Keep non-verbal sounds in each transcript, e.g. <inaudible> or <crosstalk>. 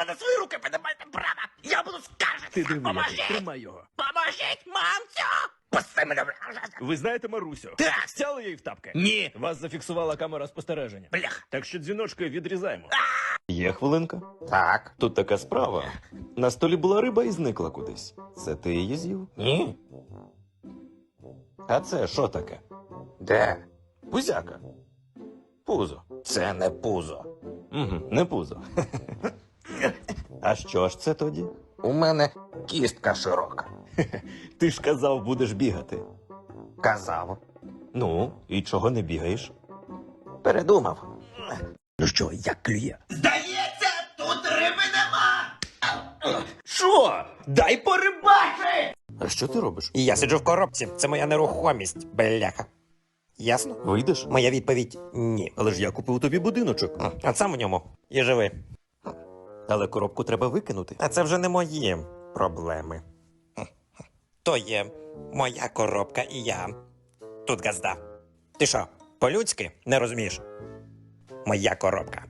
мене свої руки, ви не! Я буду скаржитися! Ти Поможіть! тримай його. Поможіть, мамцю! Пусти мене! Ви знаєте Марусю? Так. Стяли її в тапки? Ні! Вас зафіксувала камера спостереження. Бляха! Так що дзвіночки відрізаємо. Є хвилинка. Так. Тут така справа. На столі була риба і зникла кудись. Це ти її з'їв? Ні? А це що таке? Де? Пузяка. Пузо. Це не пузо. Угу, не пузо. <laughs> А що ж це тоді? У мене кістка широка. <laughs> Ти ж казав, будеш бігати. Казав. Ну, і чого не бігаєш? Передумав. Ну що, як клює? Здається, тут риби нема! Що? Дай порибачи! А що ти робиш? Я сиджу в коробці. Це моя нерухомість, бляха. Ясно? Вийдеш? Моя відповідь ні. Але ж я купив тобі будиночок. А сам у ньому і живи. Але коробку треба викинути. А це вже не мої проблеми. <laughs> То є моя коробка і я. Тут газда. Ти що, по-людськи не розумієш? Моя коробка.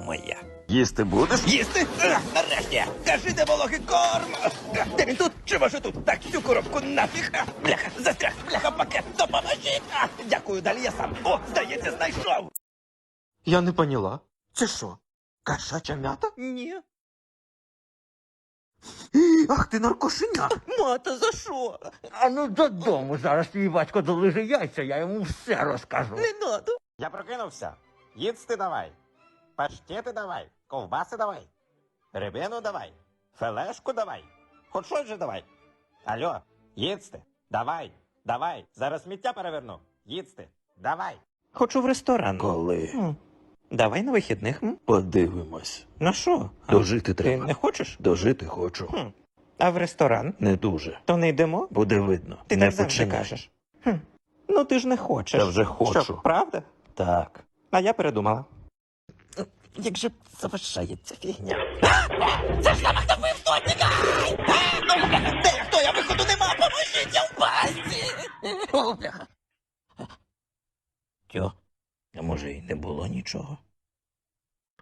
Моя. Їсти будеш? Їсти? Ех, Нарешті! Кажи, де вологий корм! Де він тут? Чи може тут? Так, цю коробку нафіг! Бляха, застряг! Бляха, пакет! Допоможіть! Дякую, далі я сам! О, здається, знайшов! Я не поняла. Це що? Кошача м'ята? Ні. Ах ти наркошеня! Мата, за що? А ну додому зараз твій батько долиже яйця, я йому все розкажу. Не надо. Я прокинувся. Їсти давай. Паштети давай. Ковбаси давай. Рибину давай. Фелешку давай. Хоч щось же давай. Алло, їсти. Давай. Давай. Зараз сміття переверну. Їсти. Давай. Хочу в ресторан. Коли? М. Давай на вихідних. м? Подивимось. На що? А, Дожити Ти треба. не хочеш? Дожити хочу. Хм. А в ресторан? Не дуже. То не йдемо? Буде видно. Ти не так завжди починай. кажеш. Хм. Ну ти ж не хочеш. Та вже хочу. Що, правда? Так. А я передумала. Як же завершається фігня? Це ж на Де хто? Я виходу нема! Поможіть, я в пасті! О, бляха. Тьо, а може й не було нічого?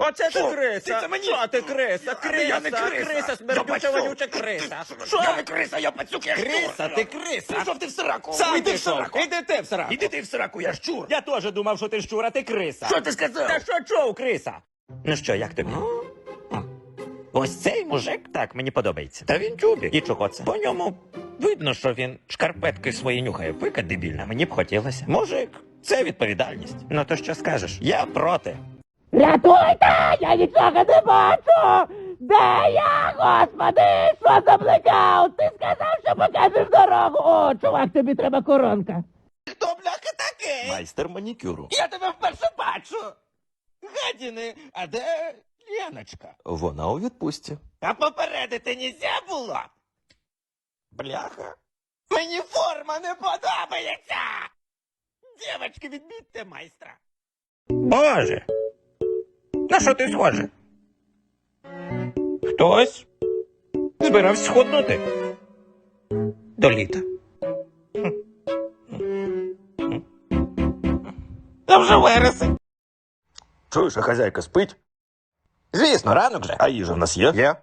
Оце ти криса! Ти це мені? Що ти криса? Криса, я не криса. криса, смердюча вонюча криса! Що? Я не криса, я пацюк, я Криса, ти криса! Пішов ти в сраку! Сам Іди в сраку! Іди ти в сраку! Іди ти в сраку, я щур! Я теж думав, що ти щур, а ти криса! Що ти сказав? Та що чов, криса? Ну що, як тобі? Ось цей мужик так мені подобається. Та він чубік. І чого це? По ньому видно, що він шкарпетки свої нюхає. Пика дебільна. Мені б хотілося. Мужик, це відповідальність. Ну то що скажеш? Я проти. Рятуйте! Я нічого не бачу! Де я, господи? Що за блекаут? Ти сказав, що покажеш дорогу. О, чувак, тобі треба коронка. Хто бляха такий? Майстер манікюру. Я тебе вперше бачу! Гадіни, а де Леночка? Вона у відпустці. А попередити нельзя було? Бляха. Мені форма не подобається. Дівочки, відмітьте майстра. Боже! На що ти схоже? Хтось збирався сходнути. До літа. Та вже вересень. Чуєш, а хазяйка спить? Звісно, ранок же. А їжа в нас є? Є.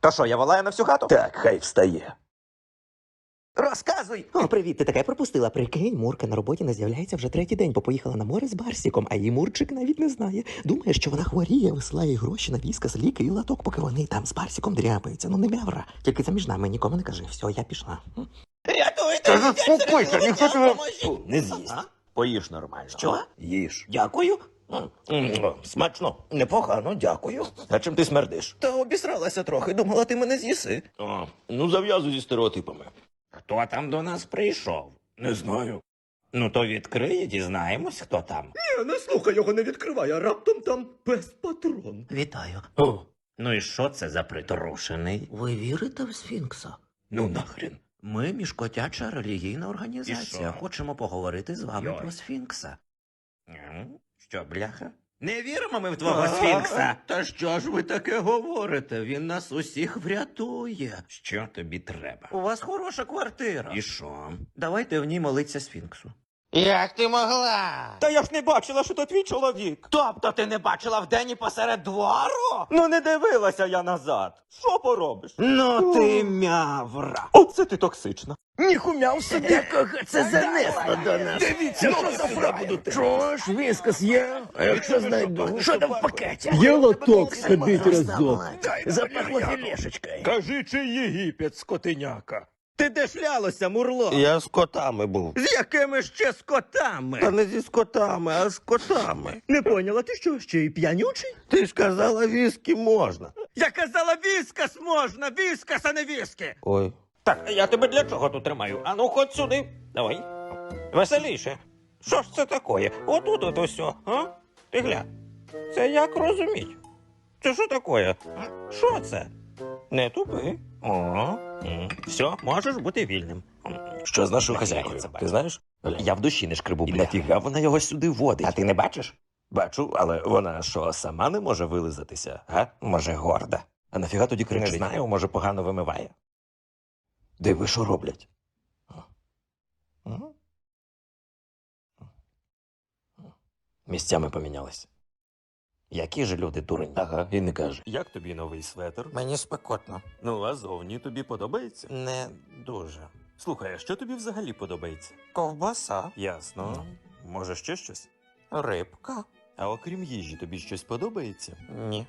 То що, я волаю на всю хату? Так, хай встає. Розказуй. О, привіт, ти таке пропустила. Прикинь, Мурка на роботі не з'являється вже третій день, бо поїхала на море з Барсіком, а її Мурчик навіть не знає. Думає, що вона хворіє, висилає їй гроші на віскас, ліки і латок, поки вони там з Барсіком дряпаються. Ну не мявра. Тільки це між нами, нікому не кажи. Все, я пішла. Рятуйте! Заспокойся, ніхто тебе-. Не з'їсть. А? Поїж нормально. Що? Їж. Дякую. М, м, Смачно, непогано, дякую. А чим ти смердиш? Та обісралася трохи, думала, ти мене з'їси. О, ну зав'язуй зі стереотипами. Хто там до нас прийшов? Не знаю. Ну то відкриє, дізнаємось, хто там. Ні, не слухай його, не відкривай, а раптом там без патрон. Вітаю. О, ну і що це за приторушений? Ви вірите в Сфінкса? Ну нахрен. Ми міжкотяча релігійна І організація. що? Хочемо поговорити з вами Йой. про Сфінкса. М? Що, бляха? Не віримо ми в твого сфінкса. Та що ж ви таке говорите? Він нас усіх врятує. Що тобі треба? У вас хороша квартира. І що? Давайте в ній молиться Сфінксу. Як ти могла? Та я ж не бачила, що то твій чоловік. Тобто ти не бачила вдень і посеред двору? Ну не дивилася я назад. Що поробиш? Ну ти мявра. Оце ти токсична. Ніхумяв собі, якого це занесло до нас. Дивіться, що за правду. Що ж, віскас є? А якщо знайду, що там в пакеті? Є лоток сходить разок. Запахло філешечкою. Кажи, чи Єгипет, скотиняка. Ти де шлялося, мурло? Я з котами був. З якими ще скотами? Та не зі скотами, а з котами. Не поняла, ти що, ще й п'янючий? Ти ж казала, віскі можна. Я казала, віскас можна, віскас, а не віскі. Ой. Так, я тебе для чого тут тримаю? А ну ходь сюди. Давай. Веселіше. Що ж це таке? Отут от усьо, а? Ти гля. Це як розуміть? Це що таке? Що це? Не тупи. О, все, можеш бути вільним. Що з нашою хазяйкою? Ти знаєш? Я в душі не шкребу, бля. нафіга вона його сюди водить? А ти не бачиш? Бачу, але вона що, сама не може вилизатися, га? Може, горда. А нафіга тоді Не кричить? знаю, може, погано вимиває. Диви, що роблять. Місцями помінялись. Які ж люди дурень? Ага, і не каже. Як тобі новий светр? Мені спекотно. Ну, а зовні тобі подобається? Не дуже. Слухай, а що тобі взагалі подобається? Ковбаса, Ясно. Може, ще щось? рибка. А окрім їжі, тобі щось подобається? Ні.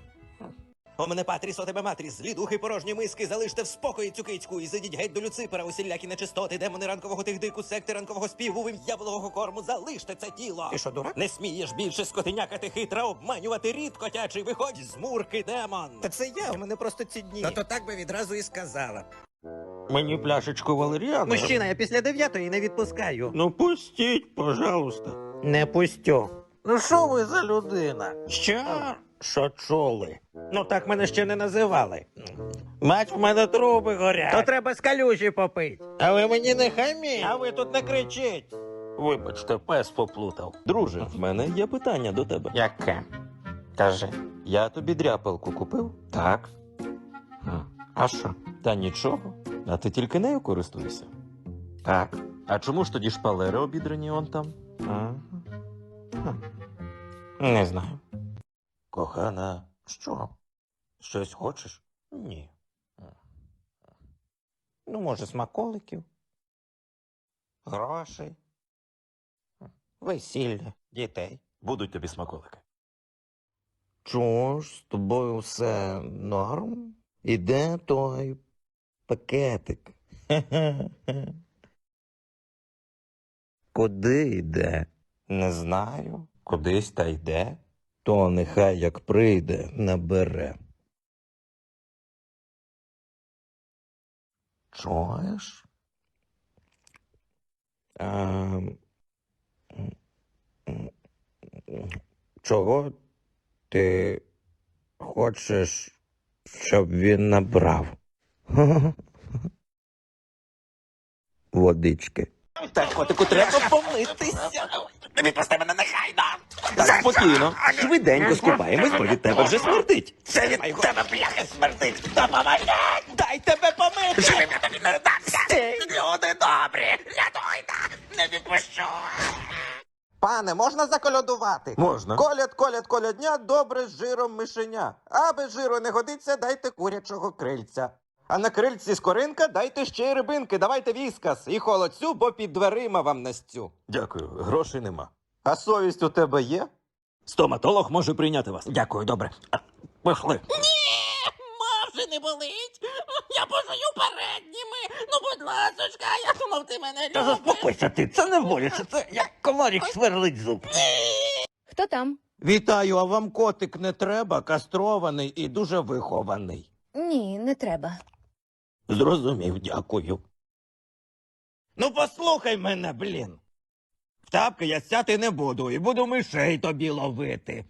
О мене патріс, о тебе матріс, лідухи порожні миски, залиште в спокої цю кицьку і зайдіть геть до Люципера, усілякі нечистоти, демони ранкового тихдику, секти ранкового співу, вим'яволого корму, залиште це тіло. Ти що, дурак? Не смієш більше скотиняка хитра, обманювати рід котячий, виходь з мурки, демон. Та це я, у мене просто ці дні. Та то так би відразу і сказала. Мені пляшечку валеріани. Мужчина, я після дев'ятої не відпускаю. Ну пустіть, пожалуйста. Не пустю. Ну що ви за людина? Що? Що чули? Ну так мене ще не називали. Мать в мене труби горять. То треба з калюжі попить. А ви мені не хаміть. А ви тут не кричіть. Вибачте, пес поплутав. Друже, в мене є питання до тебе. Яке? Кажи. Я тобі дряпалку купив? Так. Хм. А що? Та нічого. А ти тільки нею користуєшся. Так. А чому ж тоді шпалери обідрані он там? Ага. Хм. Не знаю. Кохана. Що? Щось хочеш? Ні. Ну, може, смаколиків? Грошей? Весілля, дітей. Будуть тобі смаколики. Чого ж з тобою все норм? Іде той пакетик. <laughs> Куди йде? Не знаю. Кудись та йде. То нехай як прийде, набере. Чуєш? А, чого ти хочеш, щоб він набрав? <laughs> Водички. Так, котику, треба помитися. Відпусти мене нехайно. Так, спокійно. Швиденько скупаємось, бо від тебе вже смердить. Це від тебе бляха смердить. Допоможи! Дай тебе помити. Живим я тобі не дамся. Люди добрі, рятуйте, не відпущу. Пане, можна заколядувати? Можна. Коляд, коляд, колядня, добре з жиром мишеня. А без жиру не годиться, дайте курячого крильця. А на крильці скоринка дайте ще й рибинки, давайте віскас і холодцю, бо під дверима вам настю. Дякую, грошей нема. А совість у тебе є? Стоматолог може прийняти вас. Дякую, добре. А, Пішли. Може не болить? Я пожую передніми. Ну, будь ласочка, я думав, ти мене Та любиш. заспокойся ти, це не боляче, це як комарик сверлить зуб. Хто там? Вітаю, а вам котик не треба, кастрований і дуже вихований. Ні, не треба. Зрозумів, дякую. Ну, послухай мене, блін. В тапки я сяти не буду і буду мишей тобі ловити.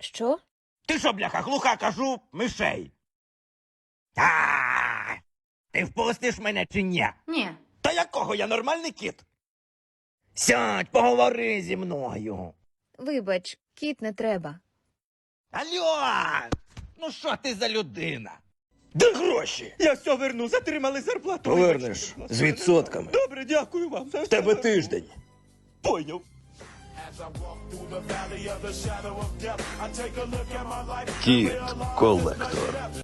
Що? Ти що, бляха, глуха, кажу, мишей. А, ти впустиш мене чи ні? Ні. Та якого я нормальний кіт? Сядь, поговори зі мною. Вибач, кіт не треба. Алло! Ну що ти за людина? Де гроші? Я все верну, затримали зарплату. Повернеш з відсотками. Добре, дякую вам. В тебе тиждень. Поняв. Кіт колектор.